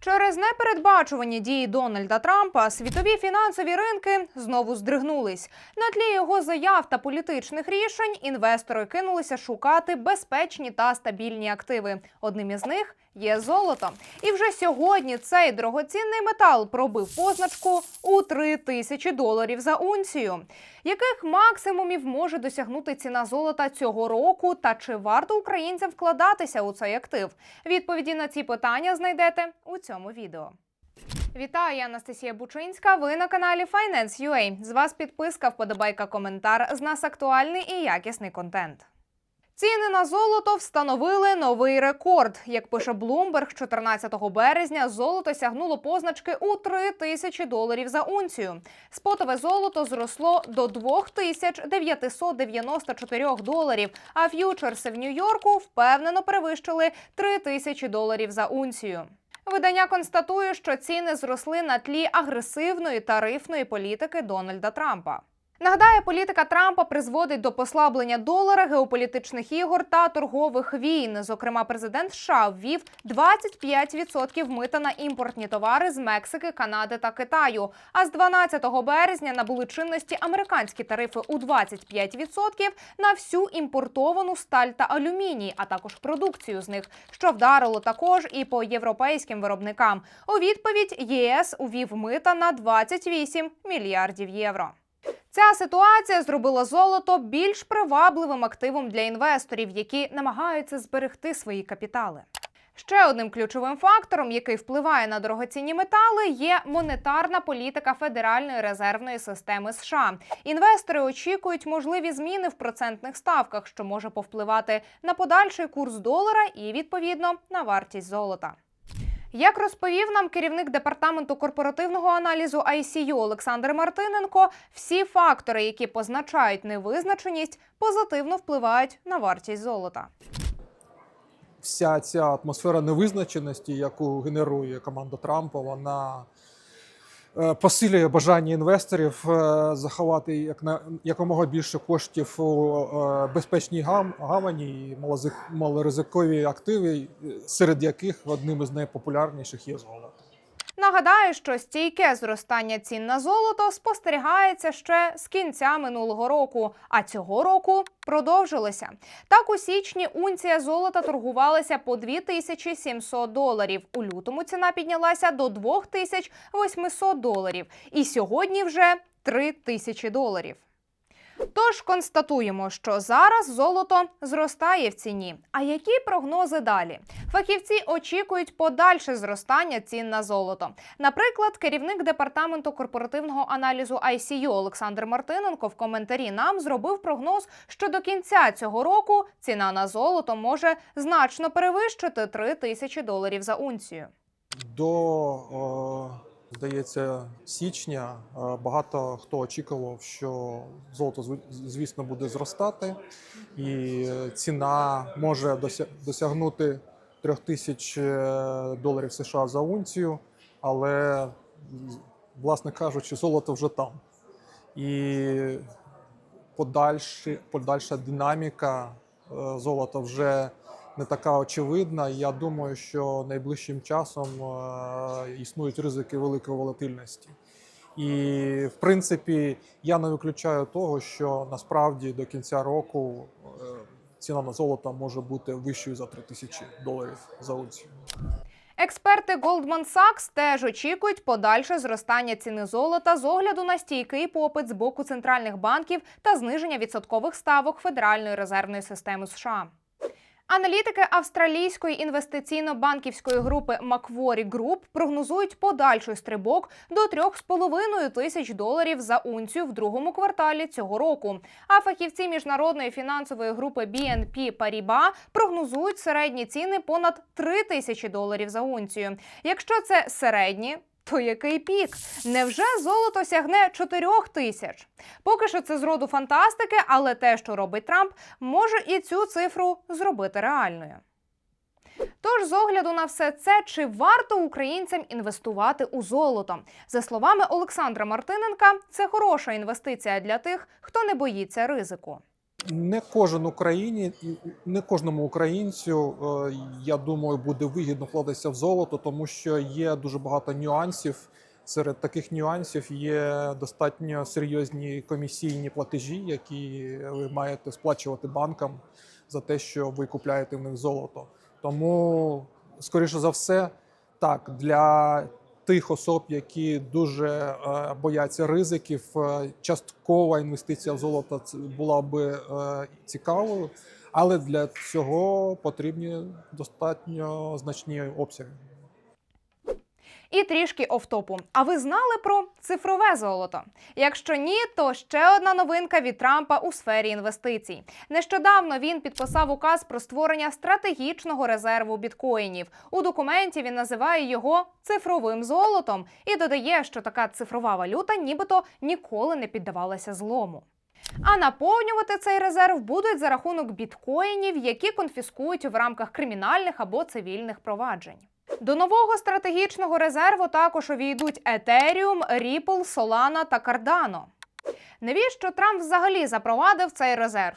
Try Через непередбачувані дії Дональда Трампа світові фінансові ринки знову здригнулись. На тлі його заяв та політичних рішень інвестори кинулися шукати безпечні та стабільні активи. Одним із них є золото. І вже сьогодні цей дорогоцінний метал пробив позначку у 3 тисячі доларів за унцію. Яких максимумів може досягнути ціна золота цього року? Та чи варто українцям вкладатися у цей актив? Відповіді на ці питання знайдете у цьому відео. Вітаю, я Анастасія Бучинська. Ви на каналі Finance.ua. З вас підписка, вподобайка, коментар. З нас актуальний і якісний контент. Ціни на золото встановили новий рекорд. Як пише Bloomberg, 14 березня золото сягнуло позначки у 3 тисячі доларів за унцію. Спотове золото зросло до 2994 доларів, а ф'ючерси в Нью-Йорку впевнено перевищили 3 тисячі доларів за унцію. Видання констатує, що ціни зросли на тлі агресивної тарифної політики Дональда Трампа. Нагадаю, політика Трампа призводить до послаблення долара, геополітичних ігор та торгових війн. Зокрема, президент США ввів 25% мита на імпортні товари з Мексики, Канади та Китаю. А з 12 березня набули чинності американські тарифи у 25% на всю імпортовану сталь та алюміній, а також продукцію з них, що вдарило також і по європейським виробникам. У відповідь ЄС увів мита на 28 мільярдів євро. Ця ситуація зробила золото більш привабливим активом для інвесторів, які намагаються зберегти свої капітали. Ще одним ключовим фактором, який впливає на дорогоцінні метали, є монетарна політика Федеральної резервної системи США. Інвестори очікують можливі зміни в процентних ставках, що може повпливати на подальший курс долара і відповідно на вартість золота. Як розповів нам керівник департаменту корпоративного аналізу ICU Олександр Мартиненко, всі фактори, які позначають невизначеність, позитивно впливають на вартість золота. вся ця атмосфера невизначеності, яку генерує команда Трампа, вона посилює бажання інвесторів е, заховати як на якомога більше коштів у е, безпечній гам, гавані і малоризикові активи, серед яких одним із найпопулярніших є золото. Нагадаю, що стійке зростання цін на золото спостерігається ще з кінця минулого року, а цього року продовжилося. Так, у січні унція золота торгувалася по 2700 доларів. У лютому ціна піднялася до 2800 доларів. І сьогодні вже 3000 доларів. Тож констатуємо, що зараз золото зростає в ціні. А які прогнози далі? Фахівці очікують подальше зростання цін на золото. Наприклад, керівник департаменту корпоративного аналізу ICU Олександр Мартиненко в коментарі нам зробив прогноз, що до кінця цього року ціна на золото може значно перевищити 3 тисячі доларів за унцію. До, о, здається, січня. Е, багато хто очікував, що золото, зв- звісно, буде зростати, і ціна може досягнути 3 тисяч е, доларів США за унцію, але, власне кажучи, золото вже там. І подальші, подальша динаміка е, золота вже не така очевидна. Я думаю, що найближчим часом е, існують ризики великої волатильності. І в принципі, я не виключаю того, що насправді до кінця року е, ціна на золото може бути вищою за 3 тисячі доларів за унцію. Експерти Goldman Sachs теж очікують подальше зростання ціни золота з огляду на стійкий попит з боку центральних банків та зниження відсоткових ставок Федеральної резервної системи США. Аналітики австралійської інвестиційно-банківської групи Macquarie Group прогнозують подальший стрибок до 3,5 тисяч доларів за унцію в другому кварталі цього року. А фахівці міжнародної фінансової групи BNP Paribas прогнозують середні ціни понад 3 тисячі доларів за унцію. Якщо це середні, то який пік? Невже золото сягне 4 тисяч? Поки що це з роду фантастики, але те, що робить Трамп, може і цю цифру зробити реальною. Тож, з огляду на все це, чи варто українцям інвестувати у золото? За словами Олександра Мартиненка, це хороша інвестиція для тих, хто не боїться ризику. Не кожен Україні, не кожному українцю, е, я думаю, буде вигідно вкладатися в золото, тому що є дуже багато нюансів. Серед таких нюансів є достатньо серйозні комісійні платежі, які ви маєте сплачувати банкам за те, що ви купляєте в них золото. Тому, скоріше за все, так для тих особ, які дуже е, бояться ризиків, е, часткова інвестиція в золото була би е, цікавою, але для цього потрібні достатньо значні обсяги. І трішки офтопу. А ви знали про цифрове золото? Якщо ні, то ще одна новинка від Трампа у сфері інвестицій. Нещодавно він підписав указ про створення стратегічного резерву біткоїнів. У документі він називає його цифровим золотом і додає, що така цифрова валюта нібито ніколи не піддавалася злому. А наповнювати цей резерв будуть за рахунок біткоїнів, які конфіскують в рамках кримінальних або цивільних проваджень. До нового стратегічного резерву також увійдуть Ethereum, Ripple, Solana та Cardano. Навіщо Трамп взагалі запровадив цей резерв?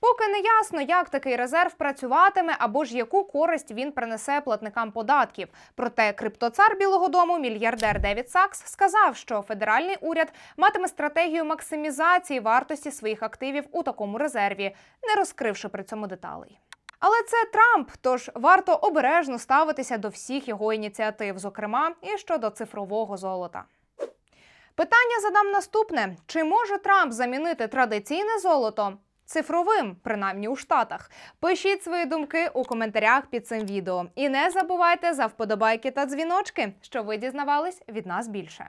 Поки не ясно, як такий резерв працюватиме або ж яку користь він принесе платникам податків. Проте криптоцар Білого Дому, мільярдер Девід Сакс, сказав, що федеральний уряд матиме стратегію максимізації вартості своїх активів у такому резерві, не розкривши при цьому деталей. Але це Трамп, тож варто обережно ставитися до всіх його ініціатив, зокрема і щодо цифрового золота. Питання задам наступне: чи може Трамп замінити традиційне золото цифровим, принаймні у Штатах? Пишіть свої думки у коментарях під цим відео. І не забувайте за вподобайки та дзвіночки, щоб ви дізнавались від нас більше.